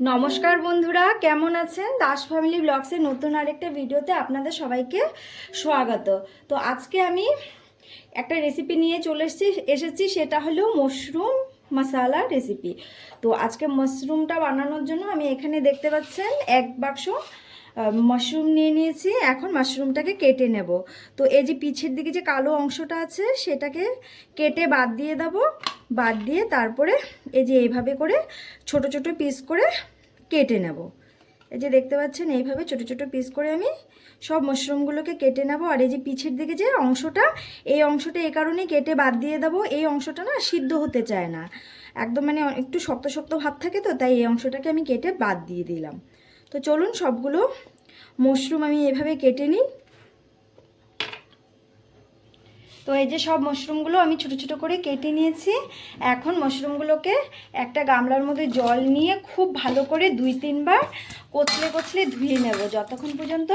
নমস্কার বন্ধুরা, কেমন আছেন? দাস ফ্যামিলি ব্লগসের নতুন আরেকটা ভিডিওতে আপনাদের সবাইকে স্বাগত। তো আজকে আমি একটা রেসিপি নিয়ে চলে এসেছি এসেছি, সেটা হলো মশরুম মশালা রেসিপি তো আজকে মাশরুমটা বানানোর জন্য আমি এখানে দেখতে পাচ্ছেন এক বাক্স মাশরুম নিয়ে নিয়েছি, এখন মাশরুমটাকে কেটে নেব। তো এই যে পিছের দিকে যে কালো অংশটা আছে, সেটাকে কেটে বাদ দিয়ে দেবো। বাদ দিয়ে তারপরে এই যে এইভাবে করে ছোট ছোট পিস করে কেটে নেব। এই যে দেখতে পাচ্ছেন, এইভাবে ছোট ছোট পিস করে আমি সব মাশরুমগুলোকে কেটে নেব। আর এই যে পিছের দিকে যে অংশটা, এই অংশটা এই কারণেই কেটে বাদ দিয়ে দেবো। এই অংশটা না সিদ্ধ হতে চায় না। একদম মানে একটু শক্ত শক্ত ভাব থাকে তো, তাই এই অংশটাকে আমি কেটে বাদ দিয়ে দিলাম। তো চলুন সবগুলো মশরুম আমি এভাবে কেটে নিই। তো এই যে সব মাশরুমগুলো আমি ছোট ছোট করে কেটে নিয়েছি। এখন মাশরুমগুলোকে একটা গামলার মধ্যে জল নিয়ে খুব ভালো করে দুই তিনবার কচলে কচলে ধুয়ে নেব। যতক্ষণ পর্যন্ত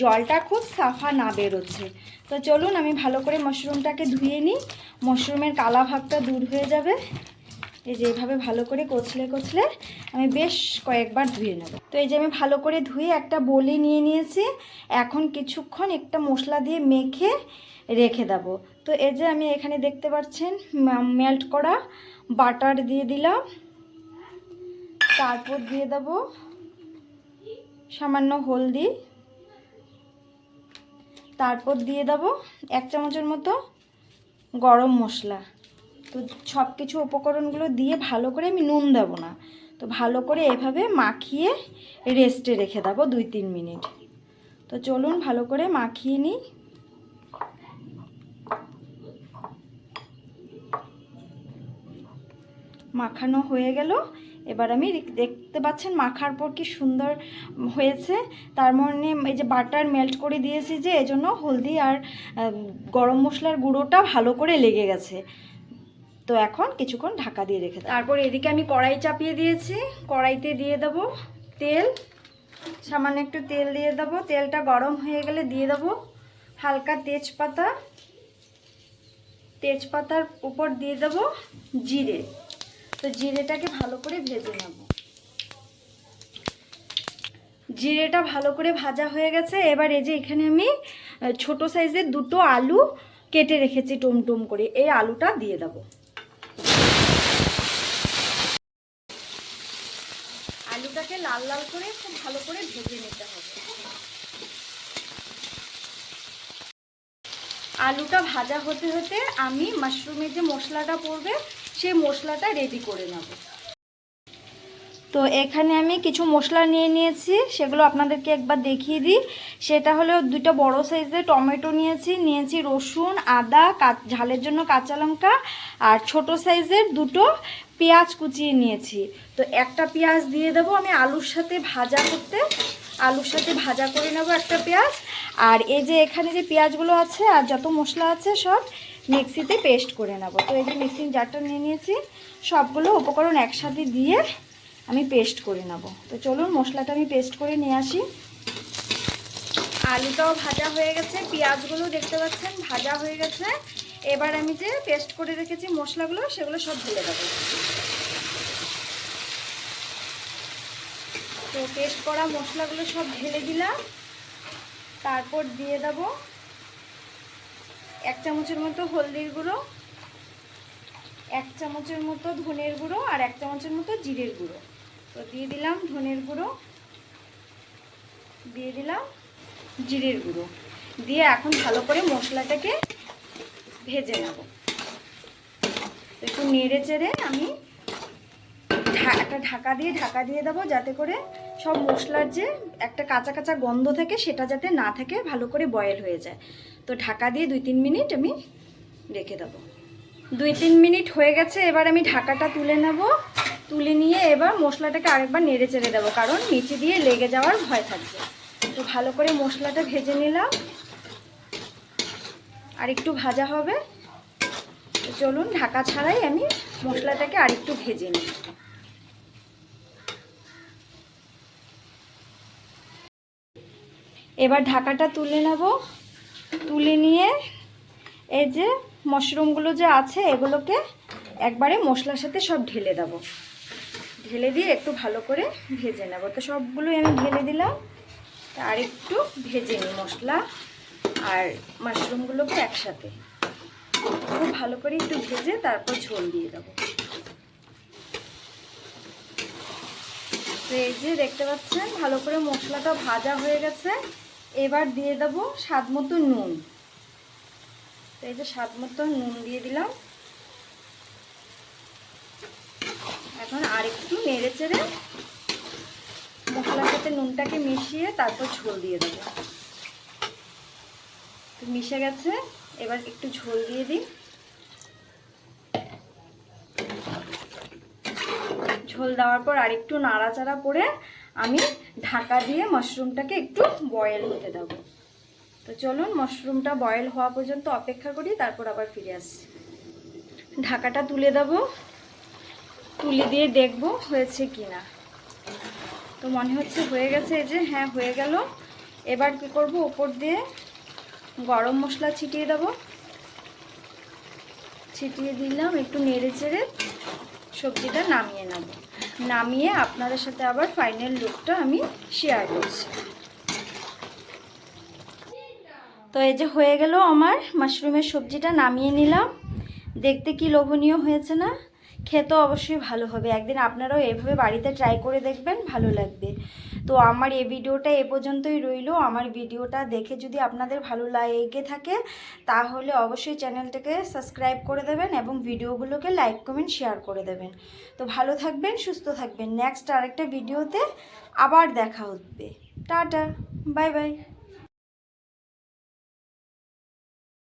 জলটা খুব সাফা না বেরোচ্ছে। তো চলুন আমি ভালো করে মাশরুমটাকে ধুয়ে নিই। মাশরুমের কালা ভাবটা দূর হয়ে যাবে। এই যে এইভাবে ভালো করে কচলে কচলে আমি বেশ কয়েকবার ধুয়ে নেব। তো এই যে আমি ভালো করে ধুয়ে একটা বলি নিয়ে নিয়েছি, এখন কিছুক্ষণ একটা মশলা দিয়ে মেখে রেখে দেব। তো এই যে আমি এখানে দেখতে পাচ্ছেন মেল্ট করা বাটার দিয়ে দিলাম, তারপর দিয়ে দেব সামান্য হলদি, তারপর দিয়ে দেব এক চামচের মতো গরম মশলা। তো সব কিছু উপকরণগুলো দিয়ে ভালো করে আমি নুন দেব না। তো ভালো করে এভাবে মাখিয়ে রেস্টে রেখে দেবো দুই তিন মিনিট। তো চলুন ভালো করে মাখিয়ে নিই। মাখানো হয়ে গেল। এবার আমি দেখতে পাচ্ছেন মাখার পর কি সুন্দর হয়েছে। তার মানে এই যে বাটার মেল্ট করে দিয়েছি যে, এজন্য হলদি আর গরম মশলার গুঁড়োটা ভালো করে লেগে গেছে। তো এখন কিছুক্ষণ ঢাকা দিয়ে রেখে তারপর এদিকে আমি কড়াই চাপিয়ে দিয়েছি। কড়াইতে দিয়ে দেব তেল। সামান্য একটু তেল দিয়ে দেবো। তেলটা গরম হয়ে গেলে দিয়ে দেবো হালকা তেজপাতা। তেজপাতার উপর দিয়ে দেব জিরে। তো জিরেটাকে ভালো করে ভেজে নেব। জিরেটা ভালো করে ভাজা হয়ে গেছে। এবার এই যে এখানে আমি ছোট সাইজের দুটো আলু কেটে রেখেছি টুমটুম করে। এই আলুটা দিয়ে দেবো। লাল লাল করে খুব ভালো করে ভেজে নিতে হবে। আলুটা ভাজা হতে হতে আমি মাশরুমের যে মশলাটা পড়বে, সেই মশলাটা রেডি করে নেব। তো এখানে আমি কিছু মশলা নিয়ে নিয়েছি, সেগুলো আপনাদেরকে একবার দেখিয়ে দিই। সেটা হলো দুটো বড় সাইজের টমেটো নিয়েছি নিয়েছি রসুন, আদা ঝালের জন্য কাঁচা লঙ্কা, আর ছোট সাইজের দুটো পেঁয়াজ কুচিয়ে নিয়েছি। তো একটা পেঁয়াজ দিয়ে দেবো আমি আলুর সাথে ভাজা করতে। আলুর সাথে ভাজা করে নেব একটা পেঁয়াজ। আর এই যে এখানে যে পেঁয়াজগুলো আছে আর যত মশলা আছে সব মিক্সিতে পেস্ট করে নেব। তো এই যে মিক্সিং জারটা নিয়ে নিয়েছি, সবগুলো উপকরণ একসাথে দিয়ে আমি পেস্ট করে নেব। তো চলুন মশলাটা আমি পেস্ট করে নিয়ে আসি। আলুটাও ভাজা হয়ে গেছে, পেঁয়াজগুলো দেখতে পাচ্ছেন ভাজা হয়ে গেছে। এবার আমি যে পেস্ট করে রেখেছি মশলাগুলো, সেগুলো সব ঢেলে দেবো। তো পেস্ট করা মশলাগুলো সব ঢেলে দিলাম। তারপর দিয়ে দেব এক চামচের মতো হলদির গুঁড়ো, এক চামচের মতো ধনের গুঁড়ো আর এক চামচের মতো জিরের গুঁড়ো। তো দিয়ে দিলাম ধনের গুঁড়ো। দিয়ে দিলাম জিরের গুঁড়ো। দিয়ে এখন ভালো করে মশলাটাকে ভেজে নেব। একটু নেড়ে চেড়ে আমি একটা ঢাকা দিয়ে ঢাকা দিয়ে দেবো যাতে করে সব মশলার যে একটা কাঁচা কাঁচা গন্ধ থাকে সেটা যাতে না থাকে, ভালো করে বয়েল হয়ে যায়। তো ঢাকা দিয়ে দুই তিন মিনিট আমি রেখে দেবো। দুই তিন মিনিট হয়ে গেছে, এবার আমি ঢাকাটা তুলে নেব। তুলে নিয়ে এবার মশলাটাকে আরেকবার নেড়ে চেড়ে দেবো, কারণ নিচে দিয়ে লেগে যাওয়ার ভয় থাকবে। তো ভালো করে মশলাটা ভেজে নিলাম। আর একটু ভাজা হবে। চলুন, ঢাকা ছাড়াই আমি মশলাটাকে আরেকটু ভেজে নিই। এবার ঢাকাটা তুলে নেব। তুলে নিয়ে এই যে মাশরুমগুলো যে আছে, এগুলোকে একবারে মশলার সাথে সব ঢেলে দেব। ঢেলে দিয়ে একটু ভালো করে ভেজে নেব। তো সবগুলোই আমি ঢেলে দিলাম। আর একটু ভেজে নিই মশলা আর মাশরুমগুলোকে একসাথে। খুব ভালো করে একটু ভেজে তারপর ঝোল দিয়ে দেবো। তো এই যে দেখতে পাচ্ছেন, ভালো করে মশলাটা ভাজা হয়ে গেছে। এবার দিয়ে দেবো স্বাদ মতো নুন। তো এই যে স্বাদ মতো নুন দিয়ে দিলাম। এখন আরেকটু নেড়ে চেড়ে মশলার সাথে নুনটাকে মিশিয়ে তারপর ঝোল দিয়ে দেবো। তো মিশে গেছে, এবার একটু ঝোল দিয়ে দিই। ঝোল দেওয়ার পর আর আরেকটু নাড়াচাড়া করে আমি ঢাকা দিয়ে মাশরুমটাকে একটু বয়েল হতে দেবো। তো চলুন, মাশরুমটা বয়েল হওয়া পর্যন্ত অপেক্ষা করি, তারপর আবার ফিরে আসছি। ঢাকাটা তুলে দেবো। তুলে দিয়ে দেখব হয়েছে কি না তো মনে হচ্ছে হয়ে গেছে এই যে হ্যাঁ হয়ে গেল। এবার কি করব? উপর দিয়ে গরম মশলা ছিটিয়ে দেবো। ছিটিয়ে দিলাম, একটু নেড়ে চেড়ে সবজিটা নামিয়ে নেব। নামিয়ে আপনাদের সাথে আবার ফাইনাল লুকটা আমি শেয়ার করছি। তো এই যে হয়ে গেল আমার মাশরুমের সবজিটা, নামিয়ে নিলাম। দেখতে কি লোভনীয় হয়েছে না? খেতে অবশ্যই ভালো হবে। একদিন আপনারাও এভাবে বাড়িতে ট্রাই করে দেখবেন, ভালো লাগবে। তো আমার এই ভিডিওটা এ পর্যন্তই রইল। আমার ভিডিওটা দেখে যদি আপনাদের ভালো লেগে থাকে, তাহলে অবশ্যই চ্যানেলটাকে সাবস্ক্রাইব করে দেবেন এবং ভিডিওগুলোকে লাইক কমেন্ট শেয়ার করে দেবেন। তো ভালো থাকবেন, সুস্থ থাকবেন। নেক্সট আরেকটা ভিডিওতে আবার দেখা হবে টাটা বাই বাই